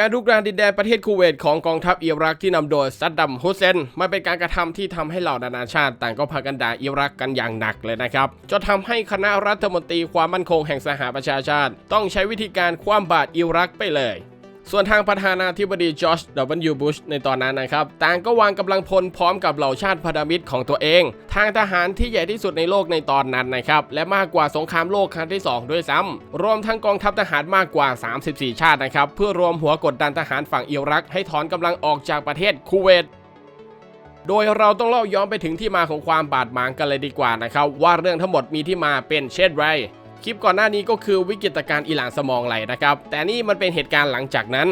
การรุกรานดินแดนประเทศคูเวตของกองทัพอิรักที่นำโดยซัดดัมฮุสเซนมันเป็นการกระทำที่ทำให้เหล่านานาชาติ ต่างก็พากันด่าอิรักกันอย่างหนักเลยนะครับจนทำให้คณะรัฐมนตรีความมั่นคงแห่งสหประชาชาติ ต้องใช้วิธีการคว่ำบาตรอิรักไปเลย ส่วนทางประธานาธิบดีจอร์จดับเบิลยูบุชในตอนนั้นนะครับ ต่างก็วางกำลังพลพร้อมกับเหล่าชาติพันธมิตรของตัวเอง ทางทหารที่ใหญ่ที่สุดในโลกในตอนนั้นนะครับ และมากกว่าสงครามโลกครั้งที่ 2 ด้วยซ้ำรวมทั้งกองทัพทหารมากกว่า 34 ชาตินะครับ เพื่อรวมหัวกดดันทหารฝั่งอิรัก ให้ถอนกำลังออกจากประเทศคูเวตโดยเราต้องเล่าย้อนไปถึงที่มาของความบาดหมางกันเลยดีกว่านะครับ ว่าเรื่องทั้งหมดมีที่มาเป็นเช่นไร คลิปก่อนหน้านี้ก็คือวิกฤตการณ์อิหร่านสมองไหลนะครับ แต่นี่มันเป็นเหตุการณ์หลังจากนั้น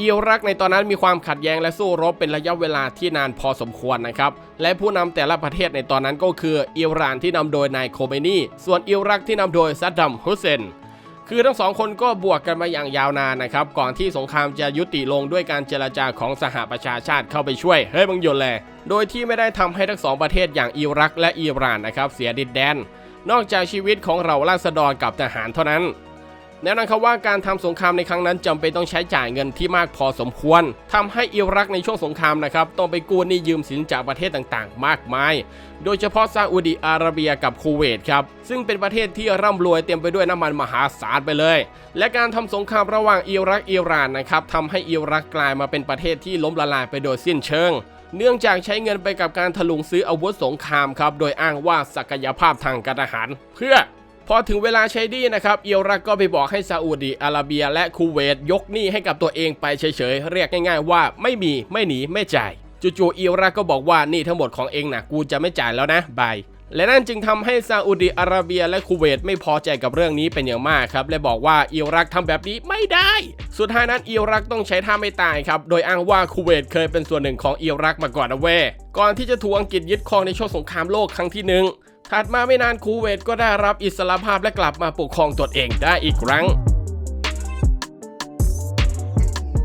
อิรักในตอนนั้นมีความขัดแย้งและสู้รบเป็นระยะเวลาที่นานพอสมควรนะครับ และผู้นำแต่ละประเทศในตอนนั้นก็คืออิหร่านที่นำโดยนายโคเมนีส่วนอิรักที่นำโดยซัดดัมฮุสเซนคือทั้งสองคนก็บวกกันมาอย่างยาวนานนะครับ ก่อนที่สงครามจะยุติลงด้วยการเจรจาของสหประชาชาติเข้าไปช่วยเฮ้ยบังหยนแลโดยที่ไม่ได้ทำให้ทั้งสองประเทศอย่างอิรักและอิหร่านนะครับเสียดินแดน นอกจากชีวิตของเราราษฎรกับทหารเท่านั้น แน่นอนครับว่าการทำสงครามในครั้งนั้นจำเป็นต้องใช้จ่ายเงินที่มากพอสมควรทำให้อิรักในช่วงสงครามนะครับต้องไปกู้หนี้ยืมสินจากประเทศต่างๆ มากมาย โดยเฉพาะซาอุดิอาระเบียกับคูเวตครับซึ่งเป็นประเทศที่ร่ำรวยเต็มไปด้วยน้ำมันมหาศาลไปเลย และการทำสงครามระหว่างอิรักอิหร่านนะครับทำให้อิรักกลายมาเป็นประเทศที่ล้มละลายไปโดยสิ้นเชิง เนื่องจากใช้เงินไปกับการถลุงซื้ออาวุธสงครามครับ โดยอ้างว่าศักยภาพทางการทหาร เพื่อพอถึงเวลาใช้ดีนะครับอิรักก็ไปบอกให้ซาอุดีอาระเบียและคูเวตยกหนี้ให้กับตัวเองไปเฉยๆ เรียกง่ายๆว่าไม่มีไม่หนีไม่จ่ายจู่ๆอิรักก็บอกว่านี่ทั้งหมดของเองนะกูจะไม่จ่ายแล้วนะบาย และนั่นจึงทำให้ซาอุดีอาระเบียและคูเวตไม่พอใจกับเรื่องนี้เป็นอย่างมากครับ และบอกว่าอิรักทำแบบนี้ไม่ได้ สุดท้ายนั้นอิรักต้องใช้ท่าไม่ตายครับ โดยอ้างว่าคูเวตเคยเป็นส่วนหนึ่งของอิรักมาก่อนนะเว้ยก่อนที่จะถูกอังกฤษยึดครองในช่วงสงครามโลกครั้งที่หนึ่งถัดมาไม่นานคูเวตก็ได้รับอิสรภาพและกลับมาปกครองตนเองได้อีกครั้ง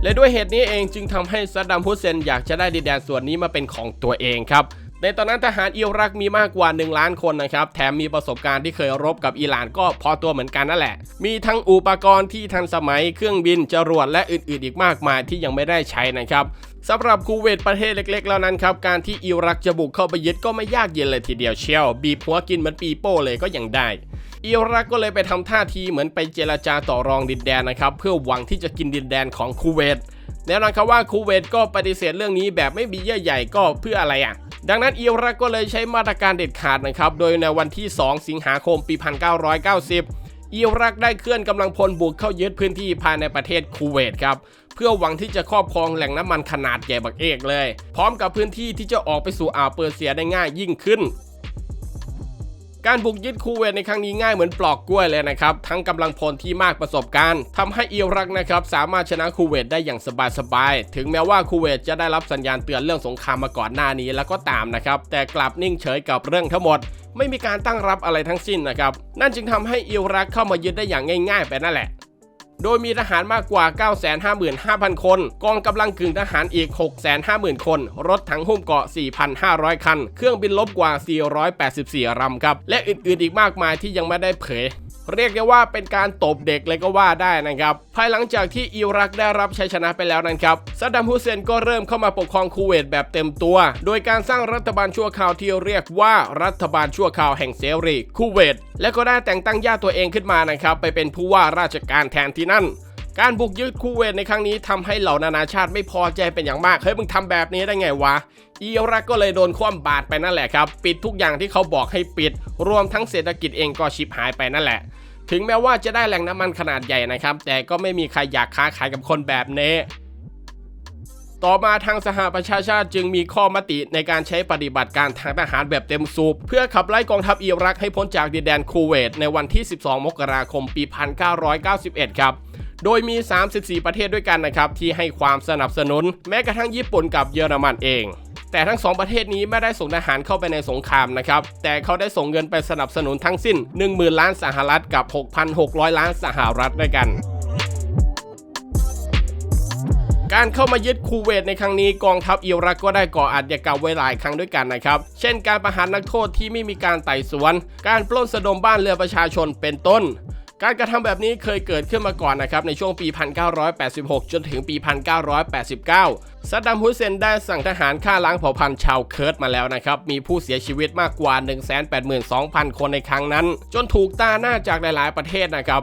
และด้วยเหตุนี้เองจึงทำให้ซัดดัมฮุสเซนอยากจะได้ดินแดนส่วนนี้มาเป็นของตัวเองครับ ในตอนนั้นทหารอิรักมีมากกว่า 1 ล้านคนนะครับ แถมมีประสบการณ์ที่เคยรบกับอิหร่านก็พอตัวเหมือนกันนั่นแหละ มีทั้งอุปกรณ์ที่ทันสมัย เครื่องบิน จรวด และอื่นๆ อีกมากมายที่ยังไม่ได้ใช้นะครับสำหรับคูเวตประเทศเล็กๆ แล้วนั้นครับ การที่อิรักจะบุกเข้าไปยึดก็ไม่ยากเย็นเลยทีเดียวเชียว บีบหัวกินเหมือนปีโป้เลยก็ยังได้อิรักก็เลยไปทำท่าทีเหมือนไปเจรจาต่อรองดินแดนนะครับเพื่อหวังที่จะกินดินแดนของคูเวตแน่นอนครับว่าคูเวตก็ปฏิเสธเรื่องนี้แบบไม่มีเยื่อใหญ่ก็เพื่ออะไรอะ ดังนั้นอิรักก็เลยใช้มาตรการเด็ดขาดนะครับ โดยในวันที่ 2 สิงหาคมปี 1990 อิรักได้เคลื่อนกำลังพลบุกเข้ายึดพื้นที่ภายในประเทศคูเวตครับเพื่อหวังที่จะครอบครองแหล่งน้ำมันขนาดใหญ่บักเอกเลย พร้อมกับพื้นที่ที่จะออกไปสู่อ่าวเปอร์เซียได้ง่ายยิ่งขึ้น การบุกยึดคูเวตในครั้งนี้ง่ายเหมือนปลอกกล้วยเลยนะครับ ทั้งกำลังพลที่มากประสบการณ์ทำให้อิรักนะครับสามารถชนะคูเวตได้อย่างสบายๆ ถึงแม้ว่าคูเวตจะได้รับสัญญาณเตือนเรื่องสงครามมาก่อนหน้านี้แล้วก็ตามนะครับ แต่กลับนิ่งเฉยกับเรื่องทั้งหมด ไม่มีการตั้งรับอะไรทั้งสิ้นนะครับ นั่นจึงทำให้อิรักเข้ามายึดได้อย่างง่าย ๆ ไปนั่นแหละ โดยมีทหารมากกว่า 955,000 คน กองกำลังกึ่งทหารอีก 650,000 คน รถถังหุ้มเกราะ 4,500 คัน เครื่องบินลบกว่า 484ลำครับ และอื่นๆอีกมากมายที่ยังไม่ได้เผย เรียกได้ว่าเป็นการตบเด็กเลยก็ว่าได้นะครับ ภายหลังจากที่อิรักได้รับชัยชนะไปแล้วนั้นครับซัดดัมฮุเซนก็เริ่มเข้ามาปกครองคูเวตแบบเต็มตัว โดยการสร้างรัฐบาลชั่วคราวที่เรียกว่ารัฐบาลชั่วคราวแห่งเสรีคูเวตและก็ได้แต่งตั้งญาติตัวเองขึ้นมานะครับไปเป็นผู้ว่าราชการแทนที่นั่น การบุกยึดคูเวตในครั้งนี้ทำให้เหล่านานาชาติไม่พอใจเป็นอย่างมากเฮ้ยมึงทำแบบนี้ได้ไงวะอิรักก็เลยโดนคว่ำบาตรไปนั่นแหละครับ ปิดทุกอย่างที่เขาบอกให้ปิด รวมทั้งเศรษฐกิจเองก็ชิบหายไปนั่นแหละ ถึงแม้ว่าจะได้แหล่งน้ำมันขนาดใหญ่นะครับ แต่ก็ไม่มีใครอยากค้าขายกับคนแบบนี้ต่อมาทางสหประชาชาติจึงมีข้อมติในการใช้ปฏิบัติการทางทหารแบบเต็มสูบ เพื่อขับไล่กองทัพอิรักให้พ้นจากดินแดนคูเวตในวันที่ 12 มกราคมปี 1991 ครับ โดยมี 34 ประเทศด้วยกันนะครับที่ให้ความสนับสนุน แม้กระทั่งญี่ปุ่นกับเยอรมันเองแต่ทั้งสองประเทศนี้ไม่ได้ส่งทหารเข้าไปในสงครามนะครับ แต่เขาได้ส่งเงินไปสนับสนุนทั้งสิ้น 10,000 ล้านสหรัฐกับ 6,600 ล้านสหรัฐด้วยกัน การเข้ามายึดคูเวตในครั้งนี้กองทัพอิรักก็ได้ก่ออาชญากรรมไว้หลายครั้งด้วยกันนะครับ เช่นการประหารนักโทษที่ไม่มีการไต่สวน การปล้นสะดมบ้านเรือประชาชนเป็นต้น การกระทำแบบนี้เคยเกิดขึ้นมาก่อนนะครับในช่วงปี 1986 จนถึงปี 1989 ซัดดัมฮุสเซนได้สั่งทหารฆ่าล้างเผ่าพันธุ์ชาวเคิร์ดมาแล้วนะครับ มีผู้เสียชีวิตมากกว่า 182,000 คนในครั้งนั้น จนถูกตาหน้าจากหลาย ๆ ประเทศนะครับ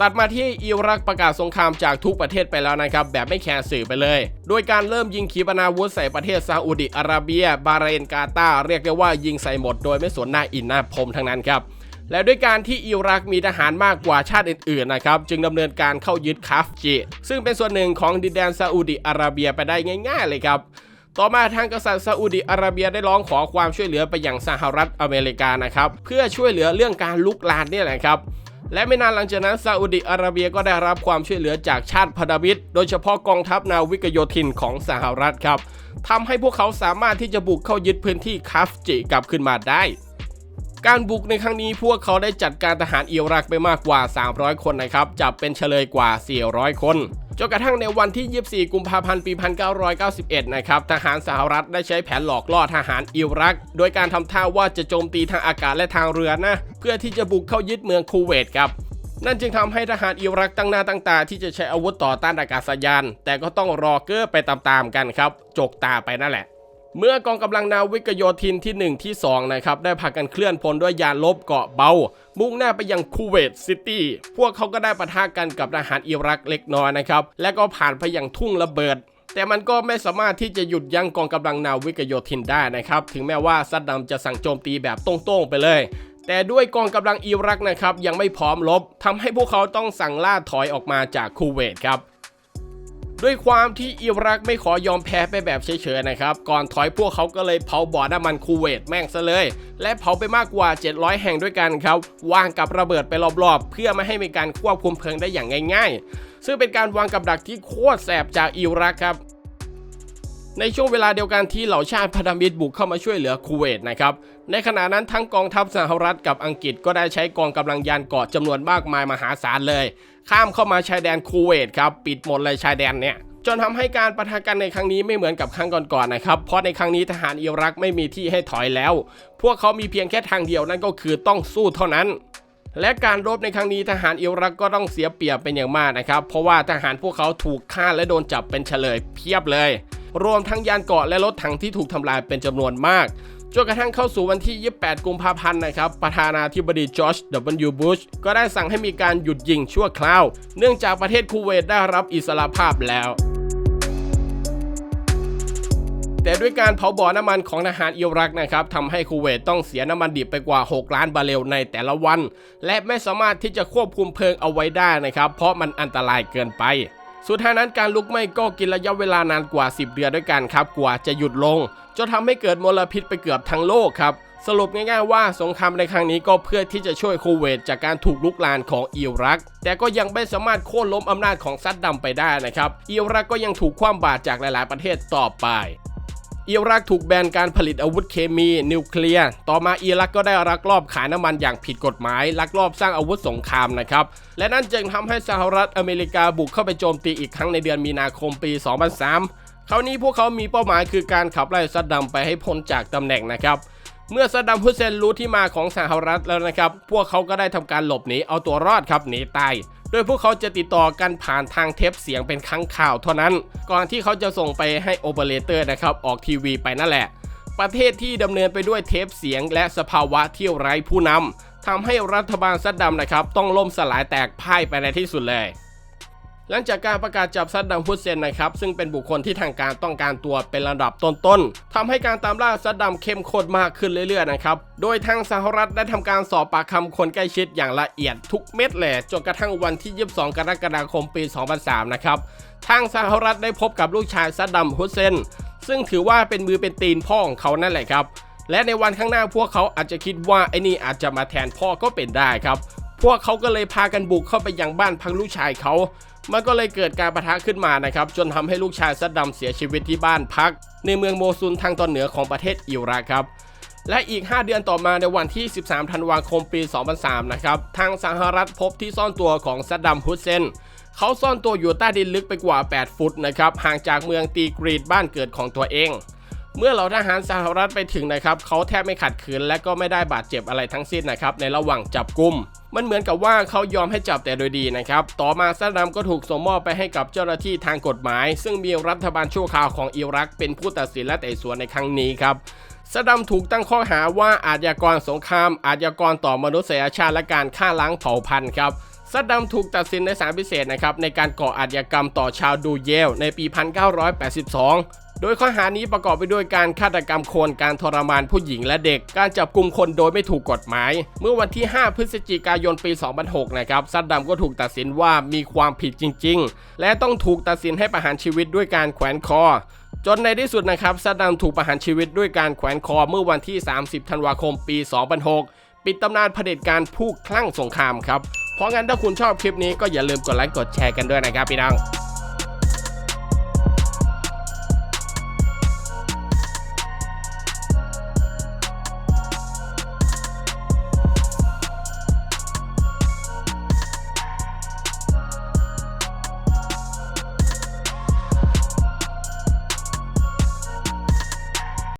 ตัดมาที่อิรักประกาศสงครามจากทุกประเทศไปแล้วนะครับ แบบไม่แคร์สื่อไปเลย โดยการเริ่มยิงขีปนาวุธใส่ประเทศซาอุดิอาระเบีย บาเรนกาตาเรียกได้ว่ายิงใส่หมด โดยไม่สนหน้าอินหน้าพรมทั้งนั้นครับ และด้วยการที่อิรักมีทหารมากกว่าชาติอื่นๆนะครับจึงดำเนินการเข้ายึดคาฟจีซึ่งเป็นส่วนหนึ่งของดินแดนซาอุดิอาระเบียไปได้ง่ายๆเลยครับต่อมาทางกษัตริย์ซาอุดิอาระเบียได้ร้องขอความช่วยเหลือไปอยังสหรัฐอเมริกานะครับเพื่อช่วยเหลือเรื่องการลุกลานนี่แหละครับและไม่นานหลังจากนั้นซาอุดิอาระเบียก็ได้รับความช่วยเหลือจากชาติพันธมิตร โดยเฉพาะกองทัพนาวิกโยธินของสหรัฐครับทำให้พวกเขาสามารถที่จะบุกเข้ายึดพื้นที่คาฟจิกลับขึ้นมาได้ การบุกในครั้งนี้พวกเขาได้จัดการทหารอิรักไปมากกว่า 300 คนนะครับจับเป็นเฉลยกว่า 400 คนจนกระทั่งในวันที่ 24 กุมภาพันธ์ ปี 1991 นะครับ ทหารสหรัฐได้ใช้แผนหลอกล่อทหารอิรัก โดยการทำท่าว่าจะโจมตีทางอากาศและทางเรือนะ เพื่อที่จะบุกเข้ายึดเมืองคูเวตครับ นั่นจึงทำให้ทหารอิรักตั้งหน้าตั้งตาที่จะใช้อาวุธต่อต้านอากาศยาน แต่ก็ต้องรอเก้อไปตามๆกันครับ จกตาไปนั่นแหละ เมื่อกองกำลังนาวิกโยธินที่ 1 ที่2นะครับได้พากันเคลื่อนพลด้วยยานลบเกาะเบา มุ่งหน้าไปยังคูเวตซิตี้พวกเขาก็ได้ปะทะกันกับทหารอิรักเล็กน้อยนะครับและก็ผ่านไปยังทุ่งระเบิด แต่มันก็ไม่สามารถที่จะหยุดยั้งกองกำลังนาวิกโยธินได้นะครับ ถึงแม้ว่าซัดดัมจะสั่งโจมตีแบบตรงๆไปเลยแต่ด้วยกองกำลังอิรักนะครับยังไม่พร้อมรบทำให้พวกเขาต้องสั่งล่าถอยออกมาจากคูเวตครับ ด้วยความที่อิรักไม่ขอยอมแพ้ไปแบบเฉยๆนะครับ ก่อนถอยพวกเขาก็เลยเผาบ่อน้ำมันคูเวตแม่งซะเลย และเผาไปมากกว่า 700 แห่งด้วยกันครับวางกับระเบิดไปรอบๆ เพื่อไม่ให้มีการควบคุมเพลิงได้อย่างง่าย ๆ ซึ่งเป็นการวางกับดักที่โคตรแสบจากอิรักครับในช่วงเวลาเดียวกันที่เหล่าชาติพันธมิตรบุกเข้ามาช่วยเหลือคูเวตนะครับ ในขณะนั้นทั้งกองทัพสหรัฐกับอังกฤษก็ได้ใช้กองกำลังยานเกาะจำนวนมากมายมหาศาลเลย ข้ามเข้ามาชายแดนคูเวตครับปิดหมดเลยชายแดนเนี่ยจนทำให้การประทะกันในครั้งนี้ไม่เหมือนกับครั้งก่อนๆนะครับ เพราะในครั้งนี้ทหารอิรักไม่มีที่ให้ถอยแล้ว พวกเขามีเพียงแค่ทางเดียวนั่นก็คือต้องสู้เท่านั้น และการรบในครั้งนี้ทหารอิรักก็ต้องเสียเปรียบเป็นอย่างมากนะครับ เพราะว่าทหารพวกเขาถูกฆ่าและโดนจับเป็นเฉลยเพียบเลย รวมทั้งยานเกาะและรถถังที่ถูกทำลายเป็นจำนวนมาก จนกระทั่งเข้าสู่วันที่ 28 กุมภาพันธ์นะครับ ประธานาธิบดีจอร์จ W. บุชก็ได้สั่งให้มีการหยุดยิงชั่วคราว เนื่องจากประเทศคูเวตได้รับอิสรภาพแล้วแต่ด้วยการเผาบ่อน้ำมันของทหารอิรักนะครับทำให้คูเวตต้องเสียน้ำมันดิบไปกว่า 6 ล้านบาร์เรลในแต่ละวัน และไม่สามารถที่จะควบคุมเพลิงเอาไว้ได้นะครับ เพราะมันอันตรายเกินไป สุดท้ายนั้นการลุกไหม้ก็กินระยะเวลานานกว่า 10 เดือนด้วยกันครับ กว่าจะหยุดลงจนทำให้เกิดมลพิษไปเกือบทั้งโลกครับ สรุปง่ายๆว่าสงครามในครั้งนี้ก็เพื่อที่จะช่วยคูเวตจากการถูกลุกลานของอิรัก แต่ก็ยังไม่สามารถโค่นล้มอำนาจของซัดดัมไปได้นะครับ อิรักก็ยังถูกคว่ำบาตรจากหลายๆประเทศต่อไป อิรักถูกแบนการผลิตอาวุธเคมีนิวเคลียร์ ต่อมาอิรักก็ได้ลักลอบขายน้ำมันอย่างผิดกฎหมาย ลักลอบสร้างอาวุธสงครามนะครับ และนั่นจึงทำให้สหรัฐอเมริกาบุกเข้าไปโจมตีอีกครั้งในเดือนมีนาคมปี 2003คราวนี้พวกเขามีเป้าหมายคือการขับไล่ซัดดัมไปให้พ้นจากตำแหน่งนะครับ เมื่อซัดดัมฮุสเซนรู้ที่มาของสหรัฐแล้วนะครับ พวกเขาก็ได้ทำการหลบหนีเอาตัวรอดครับหนีตายโดยพวกเขาจะติดต่อกันผ่านทางเทปเสียงเป็นครั้งข่าวเท่านั้น ก่อนที่เขาจะส่งไปให้โอเปอเรเตอร์นะครับออกทีวีไปนั่นแหละ ประเทศที่ดำเนินไปด้วยเทปเสียงและสภาวะที่ไร้ผู้นำทำให้รัฐบาลซัดดัมนะครับต้องล่มสลายแตกพ่ายไปในที่สุดเลย หลังจากการประกาศจับซัดดัมฮุสเซนนะครับซึ่งเป็นบุคคลที่ทางการต้องการตัวเป็นระดับต้นๆทำให้การตามล่าซัดดัมเข้มข้นมากขึ้นเรื่อยๆนะครับโดยทางสหรัฐได้ทำการสอบปากคำคนใกล้ชิดอย่างละเอียดทุกเม็ดเลยจนกระทั่งวันที่ 22 กรกฎาคมปี 2003 นะครับทางสหรัฐได้พบกับลูกชายซัดดัมฮุสเซนซึ่งถือว่าเป็นมือเป็นตีนพ่อของเขานั่นแหละครับและในวันข้างหน้าพวกเขาอาจจะคิดว่าไอ้นี่อาจจะมาแทนพ่อก็เป็นได้ครับ พวกเขาก็เลยพากันบุกเข้าไปยังบ้านพักลูกชายเขา มันก็เลยเกิดการประทะขึ้นมานะครับจนทำให้ลูกชายซัดดัมเสียชีวิตที่บ้านพัก ในเมืองโมซุนทางตอนเหนือของประเทศอิรักครับและอีก 5 เดือนต่อมาในวันที่ 13 ธันวาคมปี 2003 นะครับ ทางสหรัฐพบที่ซ่อนตัวของซัดดัมฮุสเซน เขาซ่อนตัวอยู่ใต้ดินลึกไปกว่า 8 ฟุตนะครับ ห่างจากเมืองตีกรีดบ้านเกิดของตัวเอง เมื่อเหล่าทหารสหรัฐไปถึงนะครับ เขาแทบไม่ขัดขืนและก็ไม่ได้บาดเจ็บอะไรทั้งสิ้นนะครับ ในระหว่างจับกุม มันเหมือนกับว่าเขายอมให้จับแต่โดยดีนะครับ ต่อมาซัดดัมก็ถูกส่งมอบไปให้กับเจ้าหน้าที่ทางกฎหมาย ซึ่งมีรัฐบาลชั่วคราวของอิรักเป็นผู้ตัดสินและไต่สวนในครั้งนี้ครับซัดดัมถูกตั้งข้อหาว่าอาชญากรสงคราม อาชญากรต่อมนุษยชาติและการฆ่าล้างเผ่าพันธุ์ครับซัดดัมถูกตัดสินในศาลพิเศษนะครับในการก่ออาชญากรรมต่อชาวดูเยลในปี 1982 โดยข้อหานี้ประกอบไปด้วยการฆาตกรรมคนการทรมานผู้หญิงและเด็ก การจับกลุ่มคนโดยไม่ถูกกฎหมาย เมื่อวันที่ 5 พฤศจิกายนปี 2006 นะครับซัดดัมก็ถูกตัดสินว่ามีความผิดจริง ๆ และต้องถูกตัดสินให้ประหารชีวิตด้วยการแขวนคอจนในที่สุดนะครับซัดดัมถูกประหารชีวิตด้วยการแขวนคอเมื่อวันที่ 30 ธันวาคม ปี 2006 ปิดตำนานเผด็จการผู้คลั่งสงครามครับ เพราะงั้นถ้าคุณชอบคลิปนี้ก็อย่าลืมกดไลค์กดแชร์กันด้วยนะครับพี่น้อง